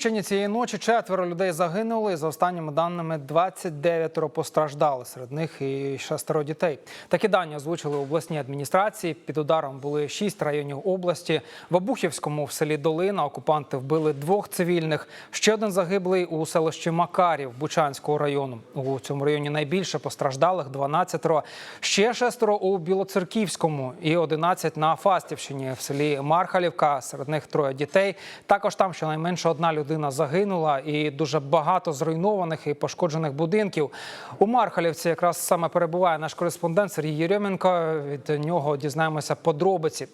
Чернігівщині цієї ночі четверо людей загинули. За останніми даними 29 постраждали. Серед них і шестеро дітей. Такі дані озвучили в обласній адміністрації. Під ударом були шість районів області. В Обухівському в селі Долина окупанти вбили двох цивільних. Ще один загиблий у селищі Макарів Бучанського району. У цьому районі найбільше постраждалих 12 Ще шестеро у Білоцерківському і 11 на Фастівщині в селі Мархалівка. Серед них троє дітей. Також там щонайменше одна людина загинула і дуже багато зруйнованих і пошкоджених будинків. У Мархалівці якраз саме перебуває наш кореспондент Сергій Єрьоменко. Від нього дізнаємося подробиці.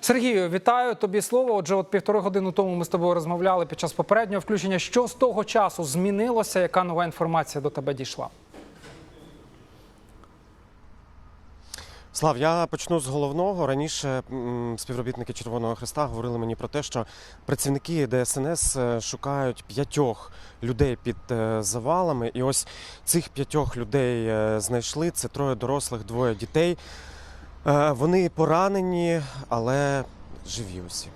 Сергію, вітаю тобі слово. Отже, от півтори години тому ми з тобою розмовляли під час попереднього включення. Що з того часу змінилося? Яка нова інформація до тебе дійшла? Слав, я почну з головного. Раніше співробітники Червоного Христа говорили мені про те, що працівники ДСНС е, шукають п'ятьох людей під е, завалами. І ось цих п'ятьох людей е, знайшли. Це троє дорослих, двоє дітей. Вони поранені, але живі усі.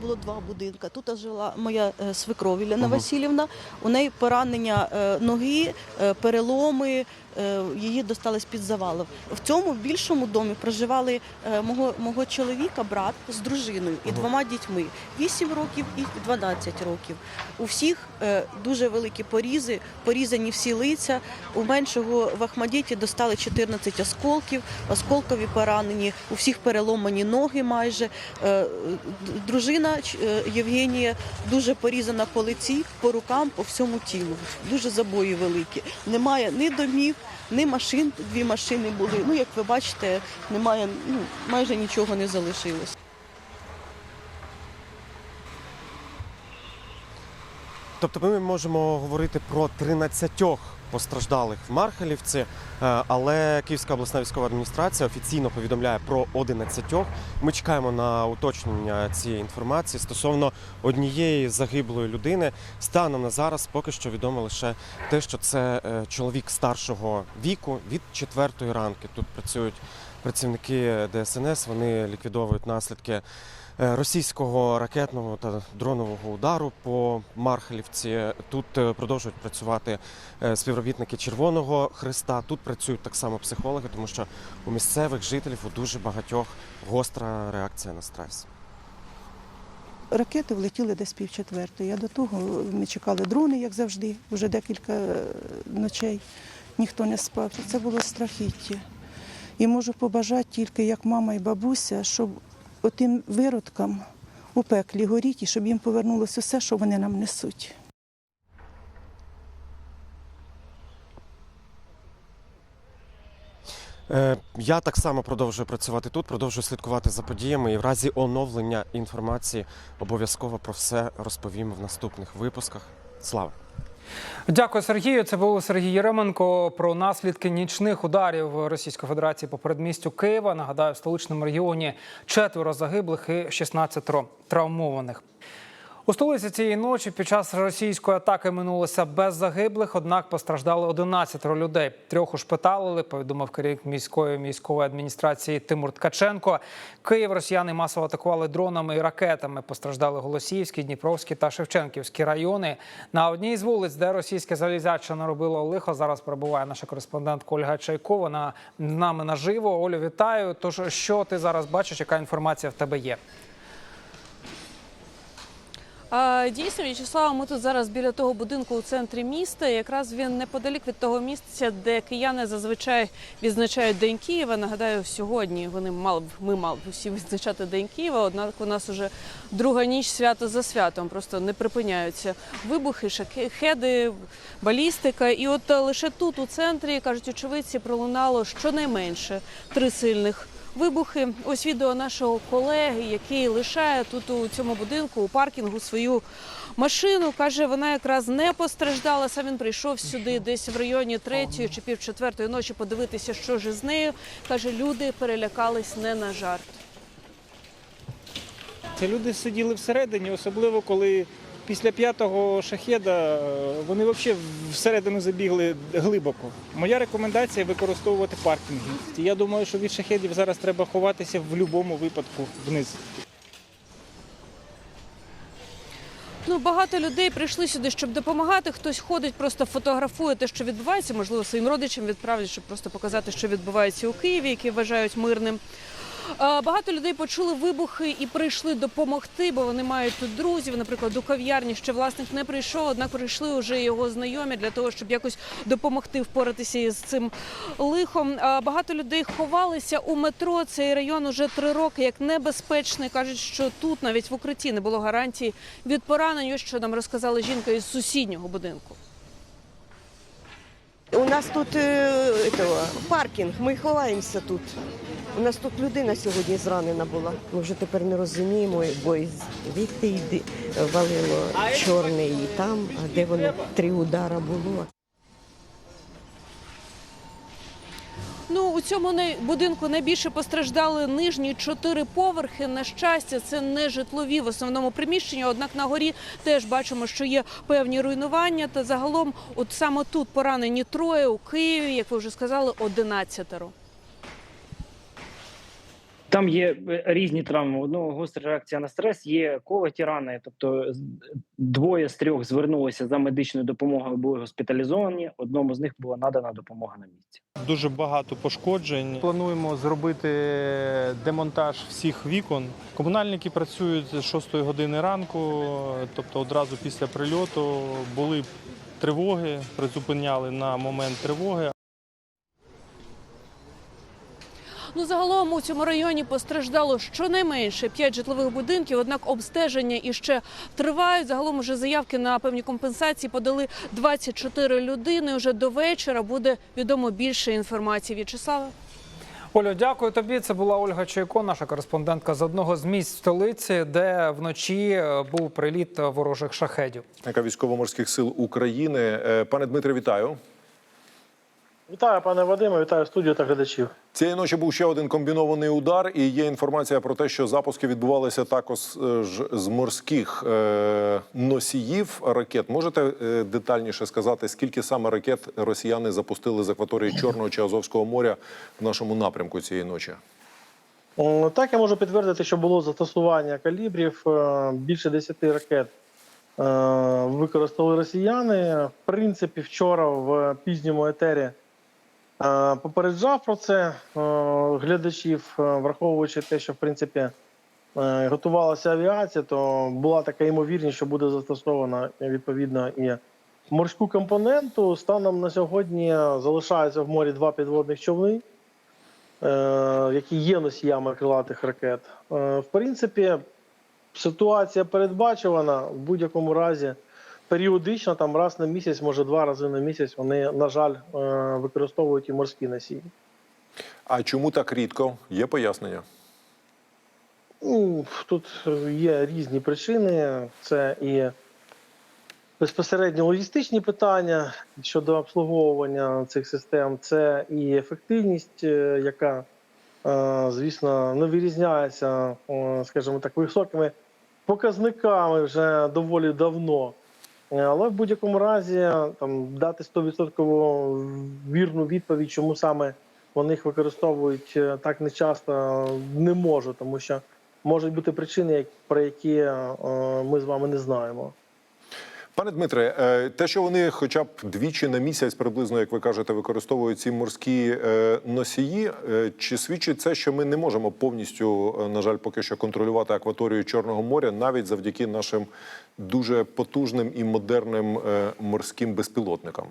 Було два будинки. Тут жила моя свекров Ілляна Васильівна. У неї поранення ноги, переломи. Е, Її достали з-під завалів. В цьому більшому домі проживали е, мого, мого чоловіка, брат з дружиною і двома дітьми 8 років і 12 років. У всіх е, дуже великі порізи, порізані всі лиця. У меншого в Ахмадіті достали 14 осколків, осколкові поранені, у всіх переломані ноги майже. Дружина Євгенія дуже порізана по лиці, по рукам, по всьому тілу. Дуже забої великі. Немає ні домів, ні машин. Дві машини були. Ну, як ви бачите, немає, ну, майже нічого не залишилось. Тобто ми можемо говорити про 13 постраждалих в Мархалівці, е, але Київська обласна військова адміністрація офіційно повідомляє про 11. Ми чекаємо на уточнення цієї інформації стосовно однієї загиблої людини. Станом на зараз поки що відомо лише те, що це е, чоловік старшого віку від четвертої ранки. Тут працюють працівники ДСНС. Вони ліквідовують наслідки російського ракетного та дронового удару по Мархалівці. Тут е, продовжують працювати е, співробітники Червоного Христа. Тут працюють так само психологи, тому що у місцевих жителів у дуже багатьох гостра реакція на стрес. Ракети влетіли десь пів четвертої. А до того ми чекали дрони, як завжди, вже декілька е, ночей. Ніхто не спав. Це було страхіття. І можу побажати тільки як мама і бабуся, щоб отим виродкам у пеклі горіть і щоб їм повернулося все, що вони нам несуть. Е, Я так само продовжую працювати тут, продовжую слідкувати за подіями і в разі оновлення інформації обов'язково про все розповім в наступних випусках. Слава! Дякую, Сергію. Це був Сергій Єременко про наслідки нічних ударів Російської Федерації по передмістю Києва. Нагадаю, в столичному регіоні четверо загиблих і 16 травмованих. У столиці цієї ночі під час російської атаки минулося без загиблих, однак постраждали 11 людей. Трьох ушпиталили, повідомив керівник міської міської адміністрації Тимур Ткаченко. Київ росіяни масово атакували дронами і ракетами. Постраждали Голосіївський, Дніпровський та Шевченківські райони. На одній з вулиць, де російське залізяче наробило лихо, зараз перебуває наша кореспондентка Ольга Чайкова. Вона з нами наживо. Олю, вітаю. Тож що ти зараз бачиш? Яка інформація в тебе є? Дійсно, В'ячеслава, ми тут зараз біля того будинку у центрі міста. Якраз він неподалік від того місця, де кияни зазвичай відзначають День Києва. Нагадаю, сьогодні вони мали б ми мали б всі відзначати День Києва. Однак у нас уже друга ніч свято за святом. Просто не припиняються вибухи, шахеди, балістика. І от е, лише тут, у центрі, кажуть очевидці, пролунало щонайменше три сильних. Вибухи. Ось відео нашого колеги, який лишає тут у цьому будинку у паркінгу свою машину. Каже, вона якраз не постраждала. Сам він прийшов сюди десь в районі третьої чи пів четвертої ночі подивитися, що ж із нею. Каже, люди перелякались не на жарт. Це люди сиділи всередині, особливо коли після п'ятого шахеда е, вони взагалі всередину забігли глибоко. Моя рекомендація використовувати паркінги. Я думаю, що від шахедів зараз треба ховатися в будь-якому випадку вниз. Ну, багато людей прийшли сюди, щоб допомагати. Хтось ходить, просто фотографує те, що відбувається. Можливо, своїм родичам відправлять, щоб просто показати, що відбувається у Києві, який вважають мирним. А, Багато людей почули вибухи і прийшли допомогти, бо вони мають тут друзів. Наприклад, у кав'ярні ще власник не прийшов, однак прийшли вже його знайомі для того, щоб якось допомогти впоратися із цим лихом. Багато людей ховалися у метро. Цей район уже три роки як небезпечний. кажуть, що тут навіть в укритті не було гарантії від поранень. Що нам розказала жінка із сусіднього будинку. У нас тут е, этого, паркінг, ми ховаємося тут. У нас тут людина сьогодні зранена була. Ми вже тепер не розуміємо, бо із вікти йди валило чорне і там, а де воно три удара було. Ну у цьому будинку найбільше постраждали нижні чотири поверхи. На щастя, це не житлові в основному приміщення. Однак на горі теж бачимо, що є певні руйнування. Та загалом, от саме тут поранені троє у Києві, як ви вже сказали, одинадцятеро. Там є е, різні травми. У Одного гостра реакція на стрес, є колоті рани. Тобто двоє з трьох звернулися за медичною допомогою, були госпіталізовані. Одному з них була надана допомога на місці. Дуже багато пошкоджень. Плануємо зробити демонтаж всіх вікон. Комунальники працюють з 6 години ранку, тобто одразу після прильоту були тривоги, призупиняли на момент тривоги. Ну загалом у цьому районі постраждало щонайменше п'ять житлових будинків. Однак обстеження іще тривають. Загалом уже заявки на певні компенсації подали 24 людини. Уже до вечора буде відомо більше інформації. В'ячеслава. Олю, дякую тобі. Це була Ольга Чайко, наша кореспондентка з одного з місць столиці, де вночі е, був приліт ворожих шахедів. Яка військово-морських сил України. Е, Пане Дмитре, вітаю. Вітаю, пане Вадиме, вітаю студію та глядачів. Цієї ночі був ще один комбінований удар, і є інформація про те, що запуски відбувалися також е, з морських е, носіїв ракет. Можете е, детальніше сказати, скільки саме ракет росіяни запустили з акваторії Чорного чи Азовського моря в нашому напрямку цієї ночі? Так, я можу підтвердити, що було застосування калібрів. Більше 10 ракет використали росіяни. В принципі, вчора в пізньому етері попереджав про це е, глядачів, е, враховуючи те, що в принципі е, готувалася авіація, то була така ймовірність, що буде застосована е, відповідно і морську компоненту. Станом на сьогодні залишаються в морі два підводних човни. е, які є носіями крилатих ракет. Е, В принципі, ситуація передбачувана в будь-якому разі. Періодично, там раз на місяць, може два рази на місяць, вони, на жаль, е, використовують і морські носії. А чому так рідко? Є пояснення? Тут є різні причини. Це і безпосередньо логістичні питання щодо обслуговування цих систем, це і ефективність, е, яка, е, звісно, не вирізняється, скажімо так, високими показниками вже доволі давно. Е, Але в будь-якому разі там дати 100% вірну відповідь, чому саме вони їх використовують е, так нечасто, не можу, тому що можуть бути причини, про які е, ми з вами не знаємо. Пане Дмитре, е, те, що вони хоча б двічі на місяць, приблизно, як ви кажете, використовують ці морські е, носії, е, чи свідчить це, що ми не можемо повністю, на жаль, поки що контролювати акваторію Чорного моря, навіть завдяки нашим дуже потужним і модерним морським безпілотникам?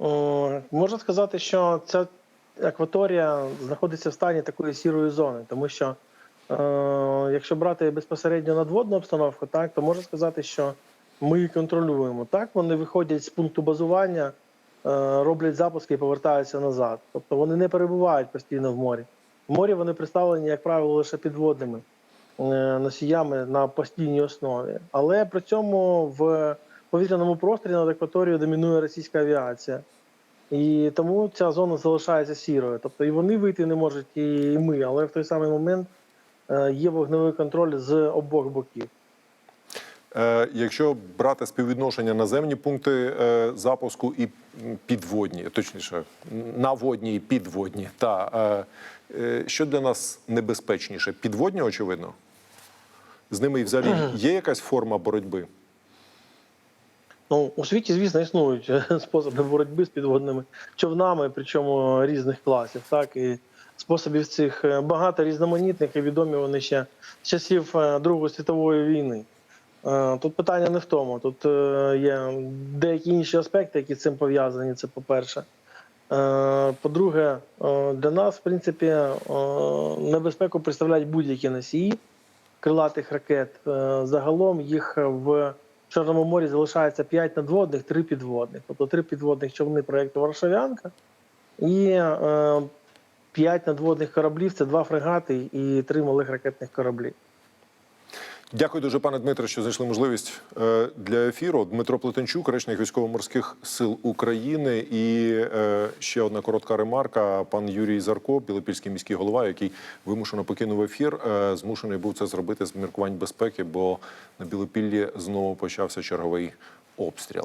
Е, Можна сказати, що ця акваторія знаходиться в стані такої сірої зони, тому що якщо брати безпосередньо надводну обстановку, так то можна сказати, що ми її контролюємо. Так вони виходять з пункту базування, е, роблять запуски і повертаються назад. Тобто вони не перебувають постійно в морі. В морі вони представлені, як правило, лише підводними е, носіями на постійній основі. Але при цьому в повітряному просторі над акваторією домінує російська авіація. І тому ця зона залишається сірою. Тобто і вони вийти не можуть, і ми, але в той самий момент е, є вогневий контроль з обох боків. Е, Якщо брати співвідношення наземні пункти е, запуску і підводні, точніше, наводні і підводні, та е, е, що для нас небезпечніше? Підводні, очевидно. з ними і взагалі є якась форма боротьби? Ну, у світі, звісно, існують е, способи боротьби з підводними човнами, причому різних класів. Так і способів цих е, багато різноманітних і відомі вони ще з часів е, Другої світової війни. Е, Тут питання не в тому. Тут є деякі інші аспекти, які з цим пов'язані. Це по-перше. По-друге, для нас, в принципі, небезпеку представляють будь-які носії крилатих ракет. Загалом їх в Чорному морі залишається 5 надводних, 3 підводних. Тобто 3 підводних човни проєкту Варшавянка і 5 надводних кораблів це 2 фрегати і 3 малих ракетних кораблі. Дякую дуже, пане Дмитре, що знайшли можливість е, для ефіру. Дмитро Плетенчук, речник військово-морських сил України. І е, ще одна коротка ремарка. Пан Юрій Зарко, білопільський міський голова, який вимушено покинув ефір, е, змушений був це зробити з міркувань безпеки, бо на Білопіллі знову почався черговий обстріл.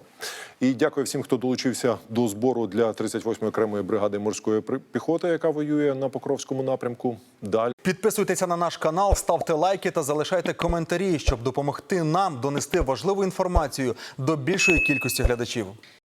І дякую всім, хто долучився до збору для 38-ї окремої бригади морської піхоти, яка воює на Покровському напрямку. Далі. Підписуйтеся на наш канал, ставте лайки та залишайте коментарі, щоб допомогти нам донести важливу інформацію до більшої кількості глядачів.